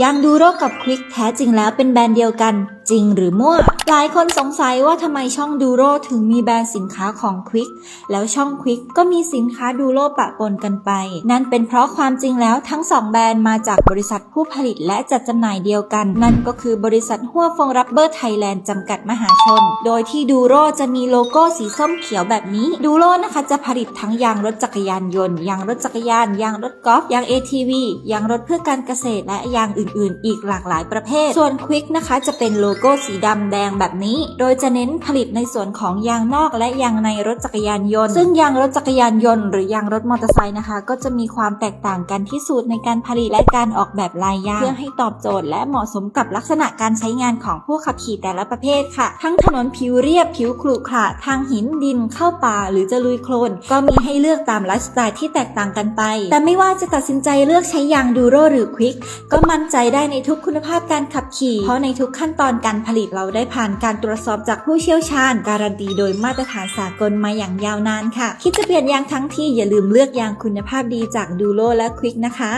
ยางดูโรกับควิกแท้จริงแล้วเป็นแบรนด์เดียวกันจริงหรือมั่ว หลายคนสงสัยว่าทำไมช่องดูโรถึงมีแบรนด์สินค้าของควิกแล้วช่องควิกก็มีสินค้าดูโรปะปนกันไป นั่นเป็นเพราะความจริงแล้วทั้งสองแบรนด์มาจากบริษัทผู้ผลิตและจัดจำหน่ายเดียวกัน นั่นก็คือบริษัทหัวฟงรับเบอร์ไทยแลนด์จำกัดมหาชน โดยที่ดูโรจะมีโลโก้สีส้มเขียวแบบนี้ ดูโรนะคะจะผลิตทั้งยางรถจักรยานยนต์ยางรถจักรยานยางรถกอล์ฟยาง ATV ยางรถเพื่อการเกษตรและยางอื่น ๆ อีกหลากหลายประเภท ส่วนควิกนะคะจะเป็นโลโก้สีดำแดงแบบนี้ โดยจะเน้นผลิตในส่วนของยางนอกและยางในรถจักรยานยนต์ ซึ่งยางรถจักรยานยนต์หรือยางรถมอเตอร์ไซค์นะคะ ก็จะมีความแตกต่างกันที่สูตรในการผลิตและการออกแบบลายยางเพื่อให้ตอบโจทย์และเหมาะสมกับลักษณะการใช้งานของผู้ขับขี่แต่ละประเภทค่ะ ทั้งถนนผิวเรียบผิวขรุขระทางหินดินเข้าป่า หรือจะลุยโคลนก็มีให้เลือกตามไลฟ์สไตล์ที่แตกต่างกันไป แต่ไม่ว่าจะตัดสินใจเลือกใช้ยางดูโรหรือควิกก็มั่นใจได้ในทุกคุณภาพการขับขี่ เพราะในทุกขั้นตอนการผลิตเราได้ผ่านการตรวจสอบจากผู้เชี่ยวชาญ การันตีโดยมาตรฐานสากลมาอย่างยาวนานค่ะ คิดจะเปลี่ยนยางทั้งที่อย่าลืมเลือกยางคุณภาพดีจากดูโรและควิกนะคะ